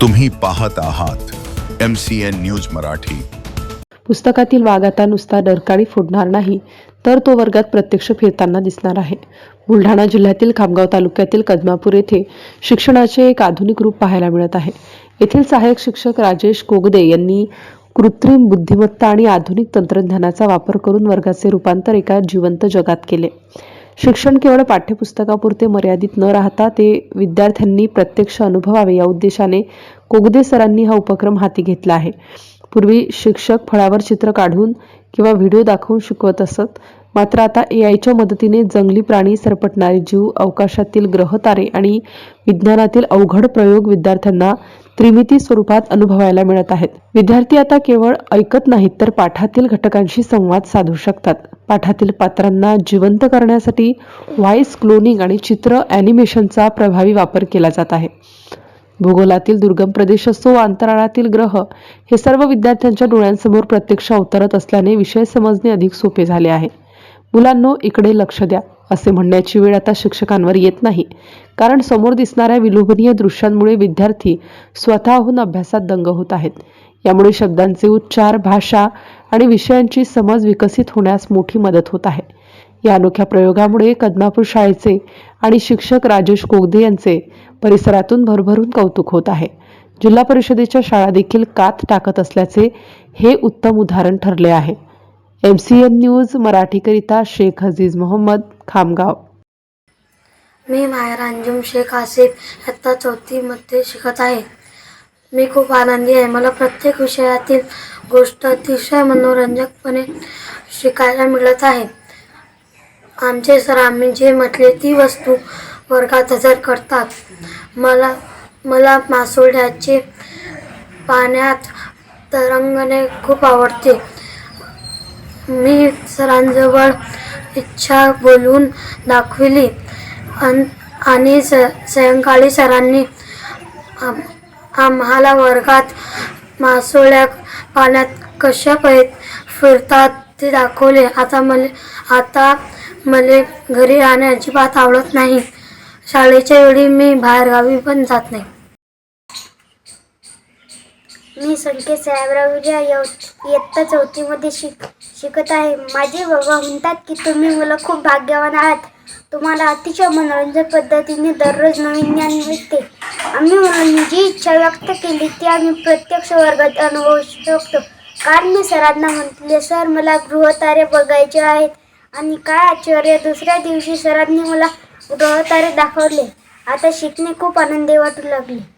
तुम्ही पाहत आहात M C N news Marathi. पुस्तकातील वाघ आता नुसता डरकाळी फोडणार नाही तर तो वर्गात प्रत्यक्ष फिरताना दिसणार आहे. बुलढाणा जिल्ह्यातील खामगाव तालुक्यातील कदमापूर येथे शिक्षणाचे एक आधुनिक रूप पाहायला मिळत आहे. येथील सहाय्यक शिक्षक राजेश कोगदे यांनी कृत्रिम बुद्धिमत्ता आणि आधुनिक तंत्रज्ञानाचा वापर करून वर्गाचे रूपांतर एका जिवंत जगात केले. शिक्षण केवळ पाठ्यपुस्तकापुरते मर्यादित न राहता ते विद्यार्थ्यांनी प्रत्यक्ष अनुभवावे या उद्देशाने कोगदे सरांनी हा उपक्रम हाती घेतला आहे. पूर्वी शिक्षक फळावर चित्र काढून किंवा व्हिडिओ दाखवून शिकवत असत मात्र आता ए आयच्या मदतीने जंगली प्राणी सरपटणारे जीव अवकाशातील ग्रहतारे आणि विज्ञानातील अवघड प्रयोग विद्यार्थ्यांना त्रिमिती स्वरूपात अनुभवायला मिळत आहेत. विद्यार्थी आता केवळ ऐकत नाहीत तर पाठातील घटकांशी संवाद साधू शकतात. पाठातील पात्रांना जिवंत करण्यासाठी व्हॉइस क्लोनिंग आणि चित्र ॲनिमेशनचा प्रभावी वापर केला जात आहे. भूगोलातील दुर्गम प्रदेश असो व अंतराळातील ग्रह हे सर्व विद्यार्थ्यांच्या डोळ्यांसमोर प्रत्यक्ष अवतरत असल्याने विषय समजणे अधिक सोपे झाले आहे. मुलांनो इकडे लक्ष द्या असे म्हणण्याची वेळ आता शिक्षकांवर येत नाही. कारण समोर दिसणाऱ्या विलोभनीय दृश्यांमुळे विद्यार्थी स्वतःहून अभ्यासात दंग होत आहेत. यामुळे शब्दांचे उच्चार भाषा आणि विषयांची समज विकसित होण्यास मोठी मदत होत आहे. या अनोख्या प्रयोगामुळे कदमापूर शाळेचे आणि शिक्षक राजेश कोगदे यांचे परिसरातून भरभरून कौतुक होत आहे. जिल्हा परिषदेच्या शाळा देखील कात टाकत असल्याचे हे उत्तम उदाहरण ठरले आहे. एम सी एन न्यूज मराठीकरिता शेख हजीज मोहम्मद खामगाव. मी माहेर अंजुम शेख आसिफ इयत्ता चौथीमध्ये शिकत आहे. मी खूप आनंदी आहे. मला प्रत्येक विषयातील गोष्ट अतिशय मनोरंजकपणे शिकायला मिळत आहे. आमचे सर आम्ही जे म्हटले ती वस्तू वर्गात हजर करतात. मला मला मासोळ्याचे पाण्यात तरंगणे खूप आवडते. मी सरांजवळ इच्छा बोलून दाखविली. अन आणि स सायंकाळी सरांनी आम आम्हाला वर्गात मासोळ्या पाण्यात कशा पै फिरतात ते दाखवले. आता मला आता मला घरी राहणे अजिबात आवडत नाही. शाळेच्या वेळी मी बाहेरगावी पण जात नाही. मी संकेत साहेबराव विजया यव- इयत्ता चौथीमध्ये शिक शिकत आहे. माझे बाबा म्हणतात की तुम्ही मुलं खूप भाग्यवान आहात. तुम्हाला अतिशय मनोरंजक पद्धतीने दररोज नवीन ज्ञान मिळते. आम्ही मुलांनी जी इच्छा व्यक्त केली ती आम्ही प्रत्यक्ष वर्गात अनुभवू शकतो. कारण मी सरांना म्हटले सर मला गृहतारे बघायचे आहेत आणि काय आश्चर्य. दुसऱ्या दिवशी सरांनी मला गृहतारे दाखवले. आता शिकणे खूप आनंदी वाटू लागले.